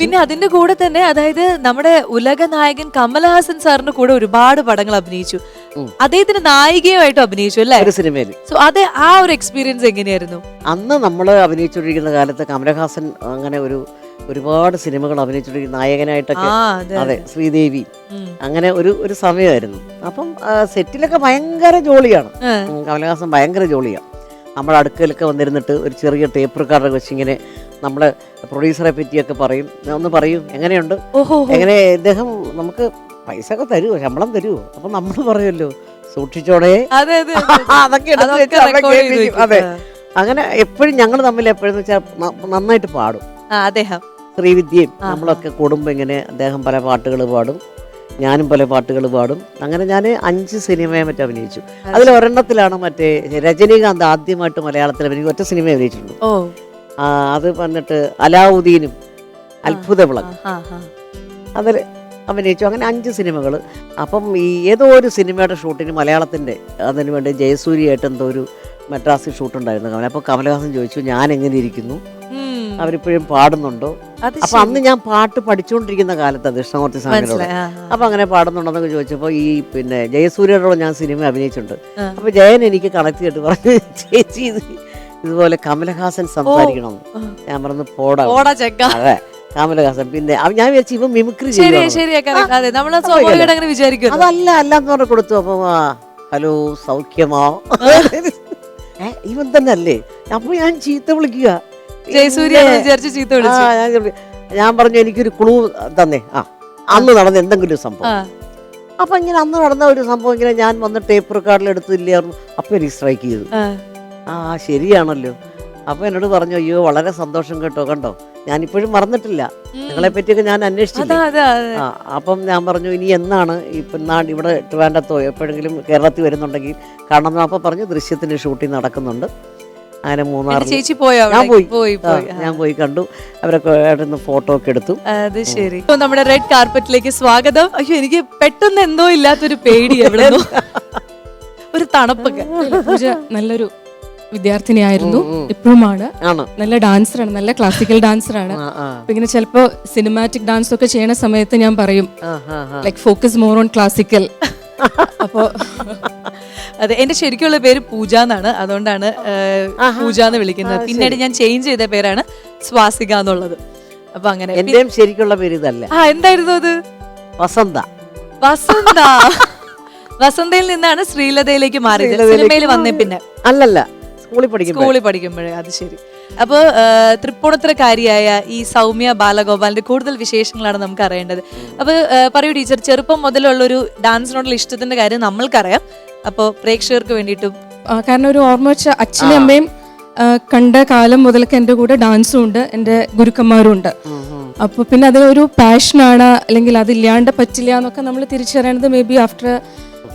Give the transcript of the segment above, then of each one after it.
പിന്നെ അതിന്റെ കൂടെ തന്നെ അതായത് നമ്മുടെ ഉലക നായകൻ കമൽഹാസൻ സാറിന്റെ കൂടെ ഒരുപാട് പടങ്ങൾ അഭിനയിച്ചു. അദ്ദേഹത്തിന്റെ നായികയുമായിട്ട് അഭിനയിച്ചു അല്ലേ? ഒരു സിനിമയിൽ. സോ അതെ ആ ഒരു എക്സ്പീരിയൻസ് എങ്ങനെയായിരുന്നു? അന്ന് നമ്മൾ അഭിനയിച്ചുകൊണ്ടിരിക്കുന്ന കാലത്ത് കമലഹാസൻ അങ്ങനെ ഒരു ഒരുപാട് സിനിമകൾ അഭിനയിച്ചുകൊണ്ടിരിക്കുന്ന നായകനായിട്ടൊക്കെ അതെ ശ്രീദേവി. അങ്ങനെ ഒരു ഒരു സമയമായിരുന്നു. അപ്പം സെറ്റിലൊക്കെ ഭയങ്കര ജോളിയാണ്. കമലഹാസൻ ഭയങ്കര ജോളിയാണ്. നമ്മുടെ അടുക്കലൊക്കെ വന്നിരുന്നിട്ട് ഒരു ചെറിയ ടേപ്പ് റെക്കോർഡർ വെച്ച് നമ്മളെ പ്രൊഡ്യൂസറെ പറ്റിയൊക്കെ പറയും. ഒന്ന് പറയും എങ്ങനെയുണ്ട്? എങ്ങനെ ഇദ്ദേഹം നമുക്ക് പൈസ ഒക്കെ തരുമോ ശമ്പളം തരുമോ അപ്പൊ നമ്മൾ പറയുമല്ലോ സൂക്ഷിച്ചോടെ. അതെ അതെ അതെ. അതൊക്കെ. അതെ. അങ്ങനെ എപ്പോഴും ഞങ്ങൾ തമ്മിൽ എപ്പോഴും വെച്ചാൽ നന്നായിട്ട് പാടും. അദ്ദേഹം. ശ്രീവിദ്യയും നമ്മളൊക്കെ കൂടുമ്പോൾ ഇങ്ങനെ അദ്ദേഹം പല പാട്ടുകൾ പാടും. ഞാനും പല പാട്ടുകൾ പാടും. അങ്ങനെ ഞാൻ അഞ്ച് സിനിമയെ മറ്റേ അഭിനയിച്ചു. അതിൽ ഒരെണ്ണത്തിലാണ് മറ്റേ രജനീകാന്ത് ആദ്യമായിട്ട് മലയാളത്തിൽ അഭിനയിക്കും ഒറ്റ സിനിമ ആ, അത് വന്നിട്ട് അലാവുദ്ദീനും അത്ഭുത വിളക്ക്. അതിൽ അഭിനയിച്ചു. അങ്ങനെ അഞ്ച് സിനിമകൾ അപ്പം ഈ ഏതോ ഒരു സിനിമയുടെ ഷൂട്ടിന് മലയാളത്തിന്റെ അതിന് വേണ്ടി ജയസൂര്യയായിട്ട് എന്തോ ഒരു മദ്രാസിൽ ഷൂട്ടുണ്ടായിരുന്നു. കമല അപ്പോൾ കമലഹാസൻ ചോദിച്ചു ഞാൻ എങ്ങനെ ഇരിക്കുന്നു അവരിപ്പോഴും പാടുന്നുണ്ടോ? അപ്പൊ അന്ന് ഞാൻ പാട്ട് പഠിച്ചുകൊണ്ടിരിക്കുന്ന കാലത്ത് ദക്ഷിണമൂർത്തി സ്വാമിയോട്. അപ്പൊ അങ്ങനെ പാടുന്നുണ്ടെന്നൊക്കെ ചോദിച്ചപ്പോൾ ഈ പിന്നെ ജയസൂര്യയോട് ഞാൻ സിനിമ അഭിനയിച്ചിട്ടുണ്ട്. അപ്പൊ ജയൻ എനിക്ക് കണക്ട് ചെയ്തിട്ട് പറഞ്ഞു ചേച്ചി ഇതുപോലെ കമലഹാസൻ സംസാരിക്കണം. ഞാൻ പറഞ്ഞു പോടാ. പോടാ ചെക്ക. അതെ കമലഹാസൻ. പിന്നെ ഞാൻ വിചാരിച്ചു ഇവ മിമിക്രി അതല്ല അല്ല എന്ന് പറഞ്ഞു കൊടുത്തു. അപ്പൊ ഹലോ സൗഖ്യമോ? ഇവൻ തന്നെ അല്ലേ അപ്പൊ ഞാൻ ചീത്ത വിളിക്കുക. ഞാൻ പറഞ്ഞു എനിക്കൊരു ക്ലൂ തന്നെ. ആ അന്ന് നടന്ന എന്തെങ്കിലും സംഭവം. അപ്പൊ ഇങ്ങനെ അന്ന് നടന്ന ഒരു സംഭവം ഇങ്ങനെ ഞാൻ വന്ന് ടേപ്പ് റെക്കോർഡിൽ എടുത്തില്ലായിരുന്നു. അപ്പൊ എനിക്ക് സ്ട്രൈക്ക് ചെയ്തു. ആ. ശരിയാണല്ലോ. അപ്പൊ എന്നോട് പറഞ്ഞു അയ്യോ വളരെ സന്തോഷം കേട്ടോ കണ്ടോ? ഞാനിപ്പോഴും മറന്നിട്ടില്ല. നിങ്ങളെ പറ്റിയൊക്കെ ഞാൻ അന്വേഷിച്ചില്ല. ആ അപ്പം ഞാൻ പറഞ്ഞു ഇനി എന്നാണ് ഇപ്പം നാട് ഇവിടെ ട്രിവാൻഡത്തോ എപ്പോഴെങ്കിലും കേരളത്തിൽ വരുന്നുണ്ടെങ്കിൽ കാണണം എന്ന് അപ്പൊ പറഞ്ഞു ദൃശ്യത്തിന്റെ ഷൂട്ടിംഗ് നടക്കുന്നുണ്ട്. അങ്ങനെ മൂന്നാർ ചേച്ചി പോയോ ഞാൻ അവിടെ? പോയി. ഞാൻ പോയി കണ്ടു. അവരൊക്കെ ആയിട്ടൊന്ന് ഫോട്ടോ ഒക്കെ എടുത്തു. അത് ശരി. ഇപ്പൊ നമ്മുടെ റെഡ് കാർപ്പറ്റിലേക്ക് സ്വാഗതം. അയ്യോ എനിക്ക് പെട്ടെന്ന് എന്തോ ഇല്ലാത്തൊരു പേടി എവിടെ ഒരു തണുപ്പൊക്കെ. നല്ലൊരു വിദ്യാർത്ഥിനിയായിരുന്നു. ഇപ്പോഴുമാണ്. ആണ്. നല്ല ഡാൻസറാണ് നല്ല ക്ലാസിക്കൽ ഡാൻസറാണ്. ഇങ്ങനെ ചിലപ്പോ സിനിമാറ്റിക് ഡാൻസ് ഒക്കെ ചെയ്യണ സമയത്ത് ഞാൻ പറയും. Like focus more on classical അപ്പോ അതെ എന്റെ ശരിക്കുള്ള പേര് പൂജ എന്നാണ്. അതുകൊണ്ടാണ് പൂജ എന്ന് വിളിക്കുന്നത്. പിന്നീട് ഞാൻ ചേഞ്ച് ചെയ്ത പേരാണ് സ്വാസിക എന്നുള്ളത്. അപ്പൊ അങ്ങനെ. എന്റെയും ശരിക്കുള്ള പേര് ഇതല്ല. ആ എന്തായിരുന്നു അത്? വസന്ത. വസന്ത. വസന്തയിൽ നിന്നാണ് ശ്രീലതയിലേക്ക് മാറിയത്. സിനിമയിൽ വന്നേ പിന്നെ. അല്ലല്ല. സ്കൂളിൽ പഠിക്കും സ്കൂളിൽ പഠിക്കുമ്പോഴേ അത് ശരി. അപ്പോൾ തൃപ്പൂണിത്തരക്കാരിയായ ഈ സൗമ്യ ബാലഗോപാലിന്റെ കൂടുതൽ വിശേഷങ്ങളാണ് നമുക്ക് അറിയേണ്ടത് അപ്പോൾ പറയൂ ടീച്ചർ ചെറുപ്പം മുതലുള്ളൊരു ഡാൻസിനോടുള്ള ഇഷ്ടത്തിന്റെ കാര്യം നമ്മൾക്കറിയാം. അപ്പോൾ പ്രേക്ഷകർക്ക് വേണ്ടിയിട്ടും. കാരണം ഒരു ഓർമ്മ വെച്ച അച്ഛനും അമ്മയും കണ്ട കാലം മുതലൊക്കെ എന്റെ കൂടെ ഡാൻസും ഉണ്ട് എന്റെ ഗുരുക്കന്മാരും ഉണ്ട്. അപ്പോൾ പിന്നെ അതൊരു പാഷനാണ് അല്ലെങ്കിൽ അതില്ലാണ്ട് പറ്റില്ല എന്നൊക്കെ നമ്മൾ തിരിച്ചറിയണത് maybe after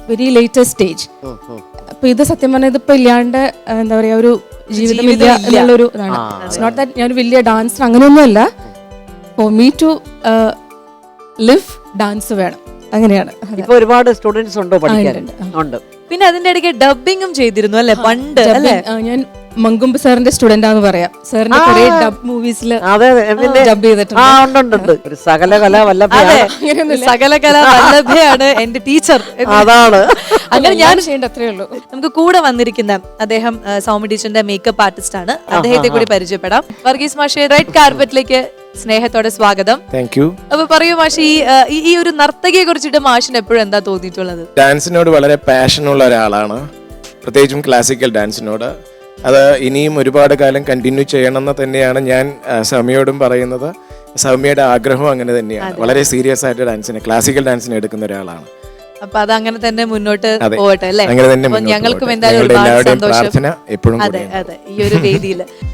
very latest stage അപ്പൊ ഇത് സത്യം പറഞ്ഞാൽ ഇതിപ്പോ ഇല്ലാണ്ട് എന്താ പറയാ ഒരു ജീവിതമില്ല. എന്നുള്ളൊരു ഇതാണ്. നോട്ട് ദാറ്റ് ഞാൻ വലിയ ഡാൻസർ അങ്ങനെയൊന്നുമല്ല. For me to live dance വേണം. അങ്ങനെയാണ്. ഇപ്പൊ ഒരുപാട് സ്റ്റുഡൻസ് ഉണ്ടോ പഠിക്കാറുണ്ട് ഉണ്ട്, ഉണ്ട്. പിന്നെ അതിന്റെ ഇടയ്ക്ക് ഡബിങ്ങും ചെയ്തിരുന്നു അല്ലെ? പണ്ട് അല്ലെ? ഞാൻ മങ്കുമ്പ് സാറിന്റെ സ്റ്റുഡന്റ് ആന്ന് പറയാം. സാറിന്റെ കുറെ ഡബ് മൂവീസിൽ അതെ ഡബ് ചെയ്തിട്ടുണ്ട്. ആ ഉണ്ട് ഉണ്ട് ഉണ്ട് ഒരു സകല കല അതെ. വല്ലഭയാണ് സകലകല വല്ലഭയാണ് എന്റെ ടീച്ചർ അതാണ്. അങ്ങനെ ഞാൻ ചെയ്യേണ്ട അത്രേ ഉള്ളൂ. നമുക്ക് കൂടെ വന്നിരിക്കുന്ന അദ്ദേഹം ആ, സൗമ്യ ടീച്ചറിന്റെ മേക്കപ്പ് ആർട്ടിസ്റ്റ് ആണ്. അദ്ദേഹത്തെ കൂടി പരിചയപ്പെടാം. വർഗീസ് മാഷെ റെഡ് കാർപ്പറ്റിലേക്ക് സ്നേഹത്തോടെ സ്വാഗതം. താങ്ക് യു അപ്പൊ പറയൂ മാഷി ഈ ആ, ഈ- ഈ ഒരു നർത്തകിയെ കുറിച്ചിട്ട് മാഷിന് എപ്പോഴും എന്താ തോന്നിയിട്ടുള്ളത്? ഡാൻസിനോട് വളരെ പാഷനുള്ള ഒരാളാണ്. പ്രത്യേകിച്ചും ക്ലാസിക്കൽ ഡാൻസിനോട് അത് ഇനിയും ഒരുപാട് കാലം കണ്ടിന്യൂ ചെയ്യണമെന്ന് തന്നെയാണ് ഞാൻ സൗമ്യയോടും പറയുന്നത്. സൗമ്യയുടെ ആഗ്രഹവും അങ്ങനെ തന്നെയാണ്. വളരെ സീരിയസ് ആയിട്ട് ഡാൻസിന് ക്ലാസിക്കൽ ഡാൻസിന് എടുക്കുന്ന ഒരാളാണ്. അപ്പൊ അത് അങ്ങനെ തന്നെ മുന്നോട്ട്. പോകട്ടെ അല്ലേ? അങ്ങനെ തന്നെ ഞങ്ങൾക്കും എന്തായാലും ഒരുപാട് സന്തോഷം. പ്രാർത്ഥന എപ്പോഴും അതെ അതെ ഈ ഒരു വേദിയിൽ